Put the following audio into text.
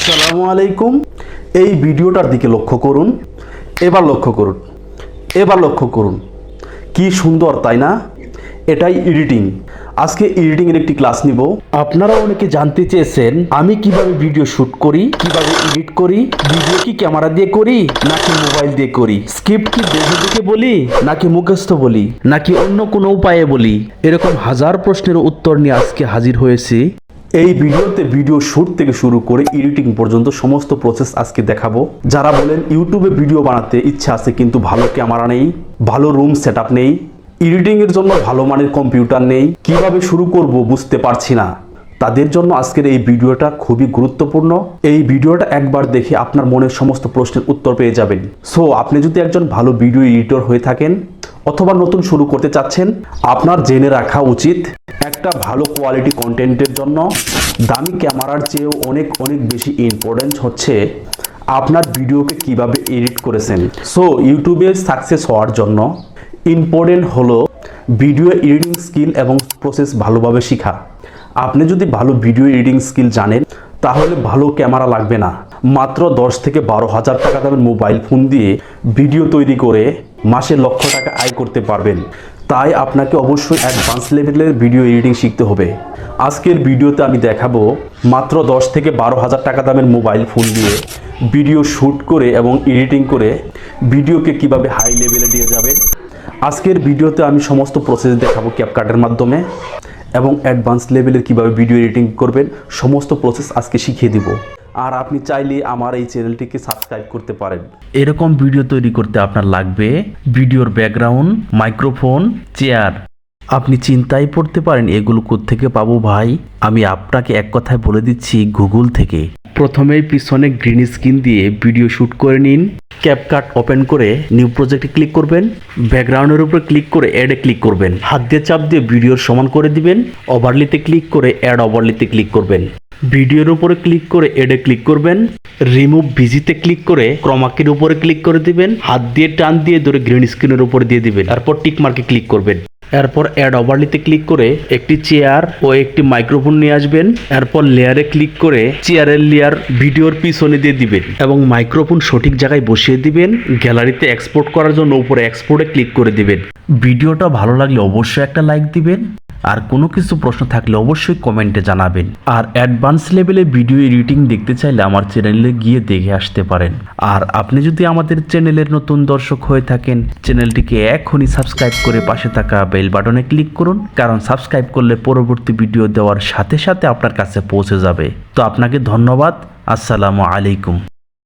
আসসালামু আলাইকুম। এই ভিডিওটার দিকে লক্ষ্য করুন। এবার লক্ষ্য করুন। এবার লক্ষ্য করুন। কি সুন্দর, তাই না? এটাই এডিটিং আজকে এডিটিং এর একটি ক্লাস নিব। আপনারা অনেকে জানতে চেয়েছেন, আমি কীভাবে ভিডিও শুট করি, কীভাবে এডিট করি ভিডিও কি ক্যামেরা দিয়ে করি, নাকি মোবাইল দিয়ে করি? স্ক্রিপ্ট কি দেখে দেখে বলি, নাকি মুখস্থ বলি, নাকি অন্য কোনো উপায়ে বলি? এরকম হাজার প্রশ্নের উত্তর নিয়ে আজকে হাজির হয়েছি। এই ভিডিওতে ভিডিও শুট থেকে শুরু করে এডিটিং পর্যন্ত সমস্ত প্রসেস আজকে দেখাবো। যারা বলেন ইউটিউবে ভিডিও বানাতে ইচ্ছা আছে কিন্তু ভালো ক্যামেরা নেই, ভালো রুম সেট নেই এডিটিং এর জন্য ভালো মানের কম্পিউটার নেই, কীভাবে শুরু করব বুঝতে পারছি না। তাদের জন্য আজকের এই ভিডিওটা খুবই গুরুত্বপূর্ণ। এই ভিডিওটা একবার দেখে আপনার মনের সমস্ত প্রশ্নের উত্তর পেয়ে যাবেন। সো আপনি যদি একজন ভালো ভিডিও এডিটর হয়ে থাকেন অথবা নতুন শুরু করতে চাচ্ছেন, আপনার জেনে রাখা উচিত একটা ভালো কোয়ালিটি কন্টেন্টের জন্য। দামি ক্যামেরার চেয়েও অনেক অনেক বেশি ইম্পর্টেন্স হচ্ছে আপনার ভিডিওকে কীভাবে এডিট করেছেন। সো ইউটিউবে সাকসেস হওয়ার জন্য ইম্পর্টেন্ট হলো ভিডিও এডিটিং স্কিল এবং প্রসেস ভালোভাবে শেখা। আপনি যদি ভালো ভিডিও এডিটিং স্কিল জানেন, তাহলে ভালো ক্যামেরা লাগবে না। মাত্র দশ থেকে বারো হাজার টাকা দামের মোবাইল ফোন দিয়ে ভিডিও তৈরি করে মাসে লক্ষ টাকা আয় করতে পারবেন। তাই আপনাকে অবশ্যই অ্যাডভান্স লেভেলের ভিডিও এডিটিং শিখতে হবে। আজকের ভিডিওতে আমি দেখাবো মাত্র দশ থেকে বারো হাজার টাকা দামের মোবাইল ফোন দিয়ে ভিডিও শ্যুট করে এবং এডিটিং করে ভিডিওকে কীভাবে হাই লেভেলে নিয়ে যাবেন। আজকের ভিডিওতে আমি সমস্ত প্রসেস দেখাবো ক্যাপকাটের মাধ্যমে এবং অ্যাডভান্স লেভেলের কীভাবে ভিডিও এডিটিং করবেন, সমস্ত প্রসেস আজকে শিখিয়ে দিব। আর আপনি চাইলে আমার এই চ্যানেলটিকে সাবস্ক্রাইব করতে পারেন। এরকম ভিডিও তৈরি করতে আপনার লাগবে ভিডিওর ব্যাকগ্রাউন্ড মাইক্রোফোন চেয়ার আপনি চিন্তায় পড়তে পারেন এগুলো থেকে পাবো ভাই? আমি আপনাকে এক কথায় বলে দিচ্ছি গুগল থেকে। প্রথমেই পিছনে গ্রিন স্ক্রিন দিয়ে ভিডিও শ্যুট করে নিন। ক্যাপকাট ওপেন করে নিউ প্রজেক্টে ক্লিক করবেন। ব্যাকগ্রাউন্ডের উপর ক্লিক করে অ্যাডে ক্লিক করবেন। হাত দিয়ে চাপ দিয়ে ভিডিওর সমান করে দিবেন। ওভারলিতে ক্লিক করে অ্যাড ওভারলিতে ক্লিক করবেন। ভিডিওর উপরে ক্লিক করে এডে ক্লিক করবেন। রিমুভ ভিজিতে ক্লিক করে ক্রমাকের উপরে ক্লিক করে দিবেন। হাত দিয়ে টান দিয়ে ধরে গ্রিন স্ক্রিনের উপরে দিয়ে দিবেন। তারপর টিক মার্কে ক্লিক করবেন। এরপর অ্যাড ওভারলিতে ক্লিক করে একটি চেয়ার ও একটি মাইক্রোফোন নিয়ে আসবেন। এরপর লেয়ারে ক্লিক করে চেয়ারের লেয়ার ভিডিওর পিছনে দিয়ে দিবেন এবং মাইক্রোফোন সঠিক জায়গায় বসিয়ে দিবেন। গ্যালারিতে এক্সপোর্ট করার জন্য উপরে এক্সপোর্টে ক্লিক করে দিবেন। ভিডিওটা ভালো লাগলে অবশ্যই একটা লাইক দিবেন। আর কোনো কিছু প্রশ্ন থাকলে অবশ্যই কমেন্টে জানাবেন। আর অ্যাডভান্স লেভেলে ভিডিও এডিটিং দেখতে চাইলে আমার চ্যানেলে গিয়ে দেখে আসতে পারেন। আর আপনি যদি আমাদের চ্যানেলের নতুন দর্শক হয়ে থাকেন চ্যানেলটিকে এখনই সাবস্ক্রাইব করে পাশে থাকা বেল বাটনে ক্লিক করুন। কারণ সাবস্ক্রাইব করলে পরবর্তী ভিডিও দেওয়ার সাথে সাথে আপনার কাছে পৌঁছে যাবে। তো আপনাকে ধন্যবাদ। আসসালামু আলাইকুম।